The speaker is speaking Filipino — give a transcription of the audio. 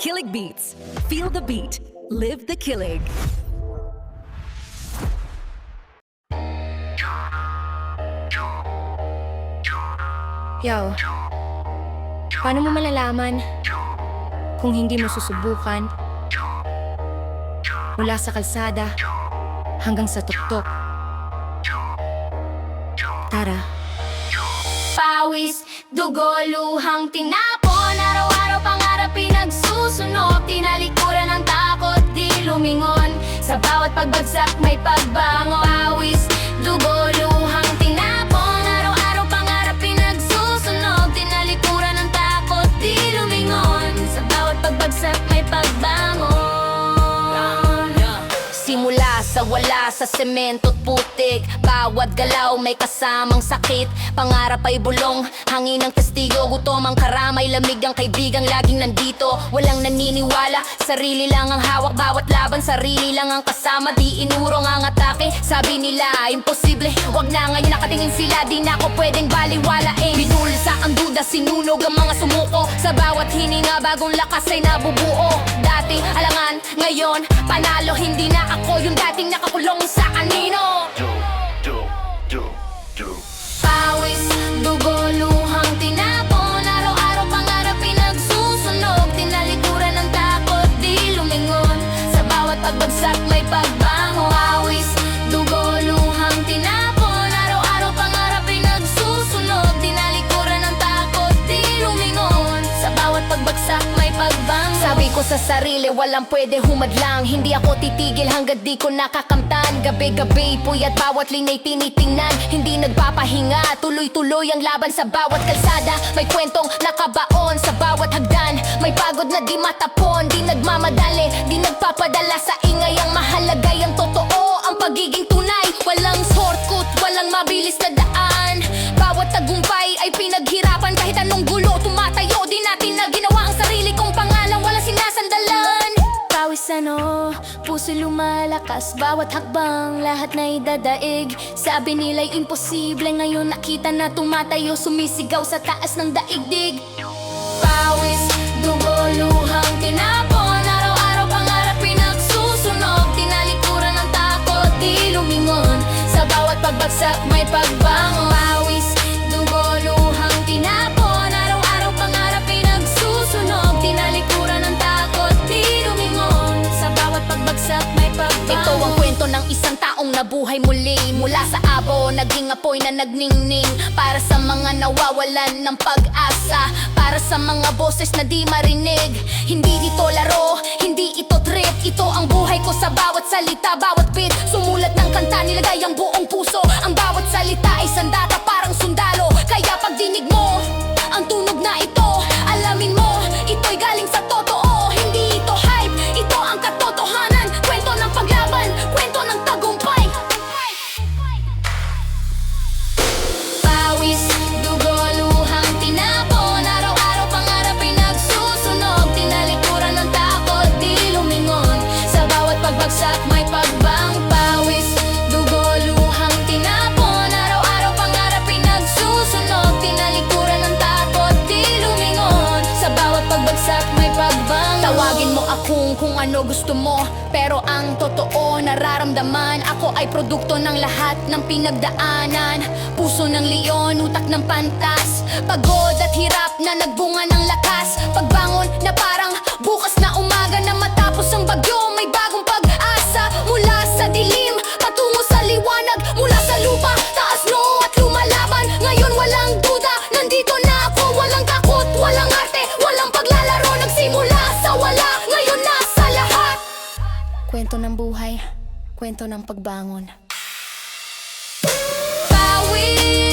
Killig Beats. Feel the beat. Live the Killig. Yo, paano mo malalaman kung hindi mo susubukan mula sa kalsada hanggang sa tuktok? Tara. Pawis, dugo, luhang tinapon bawat pagbagsak may pagbangon sa wala sa semento't putik. Bawat galaw may kasamang sakit. Pangarap ay bulong, hangin ng testigo. Gutom ang karamay, lamig ang kaibigang laging nandito. Walang naniniwala, sarili lang ang hawak. Bawat laban, sarili lang ang kasama. Di inurong ang atake, sabi nila imposible. Wag na ngayon nakatingin sila, di na ako pwedeng baliwalain. Binulsa ang duda, sinunog ang mga sumuko. Sa bawat hininga, bagong lakas ay nabubuo. Dati alangan, ngayon panalo Hindi na ako yung dating nakakulong sa anino ko sa sarili, walang pwede humadlang. Hindi ako titigil hanggat di ko nakakamtan. Gabi-gabi, puyat bawat linay tinitingnan. Hindi nagpapahinga, tuloy-tuloy ang laban sa bawat kalsada. May kwentong nakabaon sa bawat hagdan. May pagod na di matapon, di nagmamadali Di nagpapadala sa ingay ang mahalaga puso lumalakas Bawat hakbang, lahat na idadaig Sabi nila'y imposible Ngayon nakita na tumatayo. Sumisigaw sa taas ng daigdig. Pawis, dugo, luhang tinapon. Araw-araw pangarap pinagsusunog. Tinalikuran ng takot, di lumingon. Sa bawat pagbagsak may pagbangon nabuhay muli. Mula sa abo, naging apoy na nagningning Para sa mga nawawalan ng pag-asa. Para sa mga boses na di marinig. Hindi dito laro, hindi ito trip. Ito ang buhay ko sa bawat salita, bawat beat. Sumulat ng kanta, nilagay ang buong kung ano gusto mo. Pero ang totoo nararamdaman Ako ay produkto ng lahat ng pinagdaanan. Puso ng leon, utak ng pantas. Pagod at hirap na nagbunga ng lakas. Pagbangon na parang bukas na umaga Na matapos Kwento ng buhay, kwento ng pagbangon. Pawis,